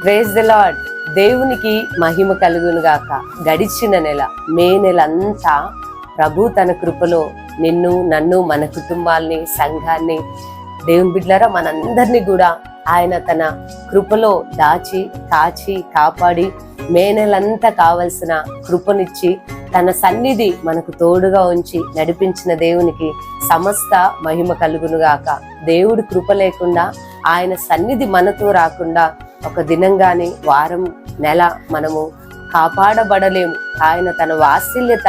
Praise the lord దేవునికి మహిమ కలుగును గాక. గడిచిన నెల మే నెల అంతా ప్రభు తన కృపలో నిన్ను నన్ను మన కుటుంబాల్ని సంఘాన్ని దేవుని బిడ్డలారా మనందరినీ కూడా ఆయన తన కృపలో దాచి కాచి కాపాడి మే నెలంతా కావలసిన కృపనిచ్చి తన సన్నిధి మనకు తోడుగా ఉంచి నడిపించిన దేవునికి సమస్త మహిమ కలుగునుగాక దేవుడి కృప లేకుండా ఆయన సన్నిధి మనతో రాకుండా ఒక దినం గాని వారం నెల మనము కాపాడబడలేము. ఆయన తన వాత్సల్యత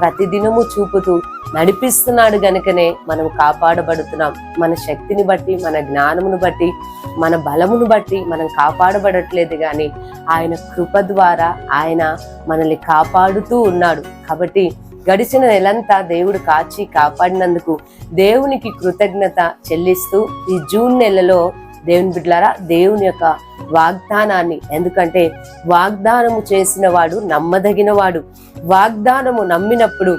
ప్రతిదినము చూపుతూ నడిపిస్తున్నాడు గనుకనే మనం కాపాడబడుతున్నాం. మన శక్తిని బట్టి మన జ్ఞానమును బట్టి మన బలమును బట్టి మనం కాపాడబడట్లేదు కానీ ఆయన కృప ద్వారా ఆయన మనల్ని కాపాడుతూ ఉన్నాడు. కాబట్టి గడిచిన నెలంతా దేవుడు కాచి కాపాడినందుకు దేవునికి కృతజ్ఞత చెల్లిస్తూ ఈ జూన్ నెలలో దేవుని బిడ్డలారా దేవుని యొక్క వాగ్దానాన్ని. ఎందుకంటే వాగ్దానము చేసిన వాడు నమ్మదగిన వాడు వాగ్దానము నమ్మినప్పుడు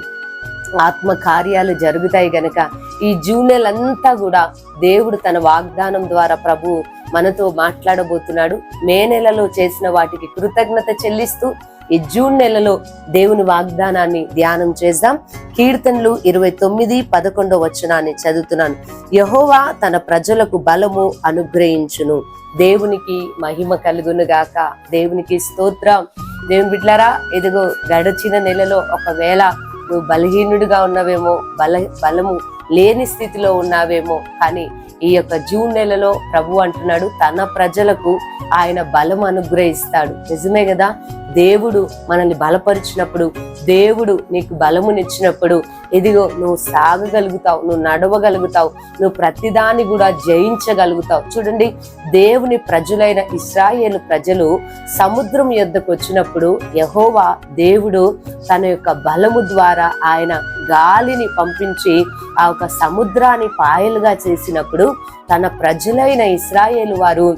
ఆత్మ కార్యాలు జరుగుతాయి గనక ఈ జూన్ నెలంతా కూడా దేవుడు తన వాగ్దానం ద్వారా ప్రభు మనతో మాట్లాడబోతున్నాడు. మే నెలలో చేసిన వాటికి కృతజ్ఞత చెల్లిస్తూ ఈ జూన్ నెలలో దేవుని వాగ్దానాన్ని ధ్యానం చేద్దాం. కీర్తనలు ఇరవై తొమ్మిది పదకొండో వచనాన్ని చదువుతున్నాను. యహోవా తన ప్రజలకు బలము అనుగ్రహించును. దేవునికి మహిమ కలుగును గాక. దేవునికి స్తోత్రం. దేవుని బిడ్లారా ఇదిగో గడచిన నెలలో ఒకవేళ నువ్వు బలహీనుడిగా ఉన్నావేమో బల బలము లేని స్థితిలో ఉన్నావేమో కానీ ఈ యొక్క జూన్ నెలలో ప్రభు అంటున్నాడు తన ప్రజలకు ఆయన బలం అనుగ్రహిస్తాడు. నిజమే కదా? దేవుడు మనల్ని బలపరిచినప్పుడు దేవుడు నీకు బలమునిచ్చినప్పుడు ఇదిగో నువ్వు సాగగలుగుతావు నువ్వు నడవగలుగుతావు నువ్వు ప్రతిదాన్ని కూడా జయించగలుగుతావు. చూడండి దేవుని ప్రజలైన ఇస్రాయేలు ప్రజలు సముద్రం యొద్దకు వచ్చినప్పుడు యహోవా దేవుడు తన యొక్క బలము ద్వారా ఆయన గాలిని పంపించి ఆ యొక్క సముద్రాన్ని పాయలుగా చేసినప్పుడు తన ప్రజలైన ఇస్రాయేలు వారు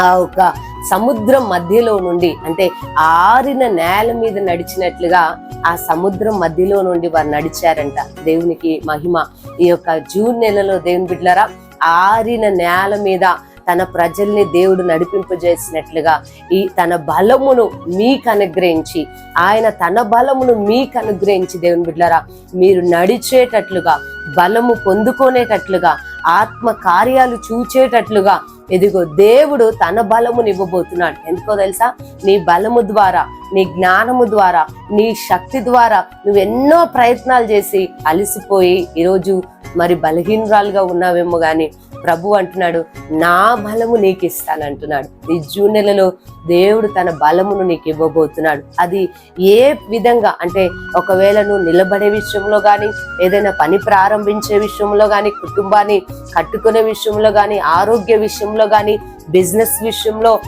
ఆ ఒక సముద్రం మధ్యలో నుండి అంటే ఆరిన నేల మీద నడిచినట్లుగా ఆ సముద్రం మధ్యలో నుండి వారు నడిచారంట దేవునికి మహిమ. ఈ యొక్క జూన్ నెలలో దేవుని బిడ్డలారా ఆరిన నేల మీద తన ప్రజల్ని దేవుడు నడిపింపజేసినట్లుగా ఈ తన బలమును మీకు అనుగ్రహించి ఆయన తన బలమును మీకు అనుగ్రహించి దేవుని బిడ్డరా మీరు నడిచేటట్లుగా బలము పొందుకునేటట్లుగా ఆత్మ కార్యాలు చూచేటట్లుగా ఇదిగో దేవుడు తన బలమును ఇవ్వబోతున్నాడు. ఎందుకో తెలుసా? నీ బలము ద్వారా నీ జ్ఞానము ద్వారా నీ శక్తి ద్వారా నువ్వు ఎన్నో ప్రయత్నాలు చేసి అలసిపోయి ఈరోజు మరి బలహీనరాలుగా ఉన్నావేమో కానీ ప్రభు అంటున్నాడు నా బలము నీకు ఇస్తాను అంటున్నాడు ఈ జూన్ నెలలో దేవుడు తన బలమును నీకు ఇవ్వబోతున్నాడు. అది ఏ విధంగా అంటే ఒకవేళ నువ్వు నిలబడే విషయంలో కానీ ఏదైనా పని ప్రారంభించే విషయంలో కానీ కుటుంబాన్ని కట్టుకునే విషయంలో కానీ ఆరోగ్య విషయంలో కానీ బిజినెస్ విషయంలో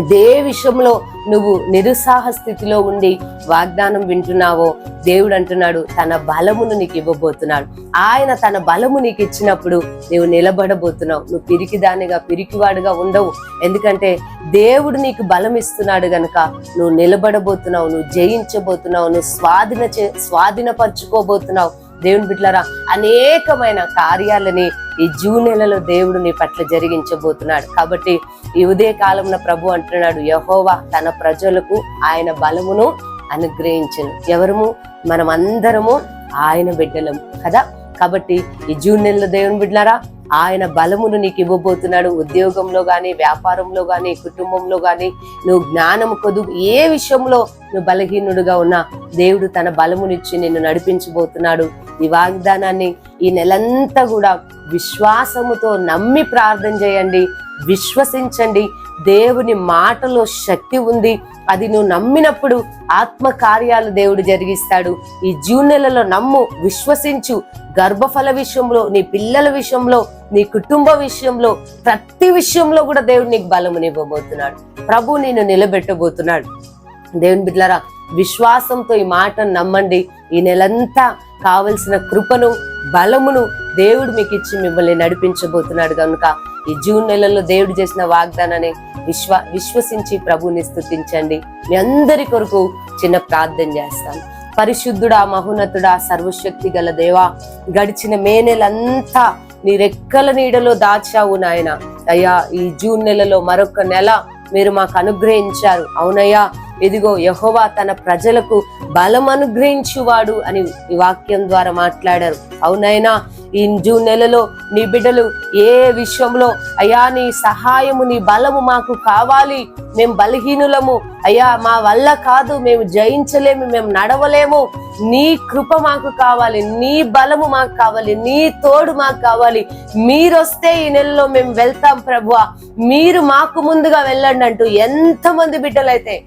దే విషయంలో నువ్వు నిరుత్సాహ స్థితిలో ఉండి వాగ్దానం వింటున్నావో దేవుడు అంటున్నాడు తన బలమును నీకు ఇవ్వబోతున్నాడు. ఆయన తన బలము నీకు ఇచ్చినప్పుడు నువ్వు నిలబడబోతున్నావు. నువ్వు పిరికిదానిగా పిరికివాడుగా ఉండవు. ఎందుకంటే దేవుడు నీకు బలం ఇస్తున్నాడు గనక నువ్వు నిలబడబోతున్నావు నువ్వు జయించబోతున్నావు నువ్వు స్వాధీన చే స్వాధీనపరచుకోబోతున్నావు. దేవుని బిడ్డలారా అనేకమైన కార్యాలని ఈ జూన్ నెలలో దేవుడు నీ పట్ల జరిగించబోతున్నాడు. కాబట్టి ఈ ఉదయ కాలంలో ప్రభు అంటున్నాడు యహోవా తన ప్రజలకు ఆయన బలమును అనుగ్రహించను. ఎవరము? మనం అందరము ఆయన బిడ్డలము కదా? కాబట్టి ఈ జూన్ నెలలో దేవుని బిడ్డలారా ఆయన బలమును నీకు ఇవ్వబోతున్నాడు. ఉద్యోగంలో కానీ వ్యాపారంలో కానీ కుటుంబంలో కానీ నువ్వు జ్ఞానము కొదు ఏ విషయంలో నువ్వు బలహీనుడుగా ఉన్నా దేవుడు తన బలమునిచ్చి నిన్ను నడిపించబోతున్నాడు. ఈ వాగ్దానాన్ని ఈ నెలంతా కూడా విశ్వాసముతో నమ్మి ప్రార్థన చేయండి. విశ్వసించండి. దేవుని మాటలో శక్తి ఉంది. అది నువ్వు నమ్మినప్పుడు ఆత్మ కార్యాలు దేవుడు జరిగిస్తాడు. ఈ జూన్ నెలలో నమ్ము విశ్వసించు. గర్భఫల విషయంలో నీ పిల్లల విషయంలో నీ కుటుంబ విషయంలో ప్రతి విషయంలో కూడా దేవుడు నీకు బలమునివ్వబోతున్నాడు. ప్రభు నేను నిలబెట్టబోతున్నాడు. దేవుని బిడ్డలారా విశ్వాసంతో ఈ మాటను నమ్మండి. ఈ నెలంతా కావలసిన కృపను బలమును దేవుడు మీకు ఇచ్చి మిమ్మల్ని నడిపించబోతున్నాడు కనుక ఈ జూన్ నెలలో దేవుడు చేసిన వాగ్దానాన్ని విశ్వ విశ్వసించి ప్రభుని స్థుతించండి. మీ అందరి కొరకు చిన్న ప్రార్థన చేస్తాను. పరిశుద్ధుడా మహోన్నతుడా సర్వశక్తి గల దేవా గడిచిన మే నెలంతా నీ రెక్కల నీడలో దాచావు నాయన. అయ్యా ఈ జూన్ నెలలో మరొక నెల మీరు మాకు అనుగ్రహించారు. అవునయ్యా ఇదిగో యహోవా తన ప్రజలకు బలం అనుగ్రహించువాడు అని ఈ వాక్యం ద్వారా మాట్లాడారు. అవునైనా ఈ జూన్ నెలలో నీ బిడ్డలు ఏ విషయంలో అయ్యా నీ సహాయము నీ బలము మాకు కావాలి. మేము బలహీనులము. అయ్యా మా వల్ల కాదు. మేము జయించలేము మేము నడవలేము. నీ కృప మాకు కావాలి. నీ బలము మాకు కావాలి. నీ తోడు మాకు కావాలి. మీరొస్తే ఈ నెలలో మేము వెళ్తాం ప్రభువ. మీరు మాకు ముందుగా వెళ్ళండి అంటూ ఎంతమంది బిడ్డలైతే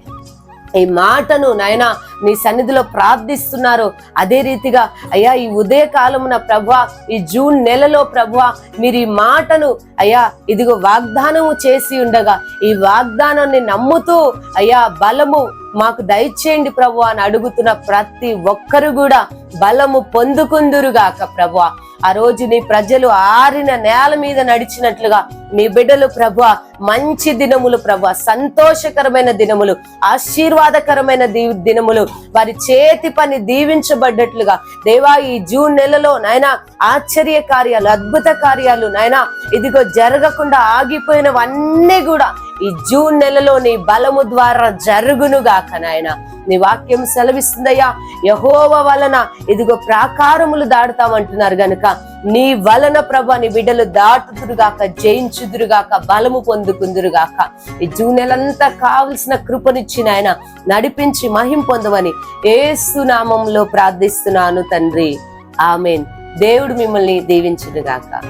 ఈ మాటను నాయన నీ సన్నిధిలో ప్రార్థిస్తున్నారు. అదే రీతిగా అయ్యా ఈ ఉదయ కాలమున ప్రభా ఈ జూన్ నెలలో ప్రభా మీరు ఈ మాటను అయ్యా ఇదిగో వాగ్దానము చేసి ఉండగా ఈ వాగ్దానాన్ని నమ్ముతూ అయ్యా బలము మాకు దయచేయండి ప్రభు అని అడుగుతున్న ప్రతి ఒక్కరు కూడా బలము పొందుకుందురుగాక ప్రభు ఆ రోజు నీ ప్రజలు ఆరిన నేల మీద నడిచినట్లుగా నీ బిడ్డలు ప్రభు మంచి దినములు ప్రభు సంతోషకరమైన దినములు ఆశీర్వాదకరమైన దినములు వారి చేతి పని దీవించబడ్డట్లుగా. దేవా ఈ జూన్ నెలలో నాయన ఆశ్చర్య కార్యాలు అద్భుత కార్యాలు నాయన ఇదిగో జరగకుండా ఆగిపోయినవన్నీ కూడా ఈ జూన్ నెలలో నీ బలము ద్వారా జరుగునుగాక నాయన. నీ వాక్యం సెలవిస్తుందయ్యా. యహోవ వలన ఇదిగో ప్రాకారములు దాడుతామంటున్నారు గనుక నీ వలన ప్రభా నీ బిడ్డలు దాటుదురుగాక జయించుదురుగాక బలము పొందుకుందురుగాక. ఈ జూన్ నెలంతా కావలసిన కృపనిచ్చిన ఆయన నడిపించి మహిం పొందమని ఏసు నామంలో ప్రార్థిస్తున్నాను తండ్రి. ఆమెన్. దేవుడు మిమ్మల్ని దీవించుడుగాక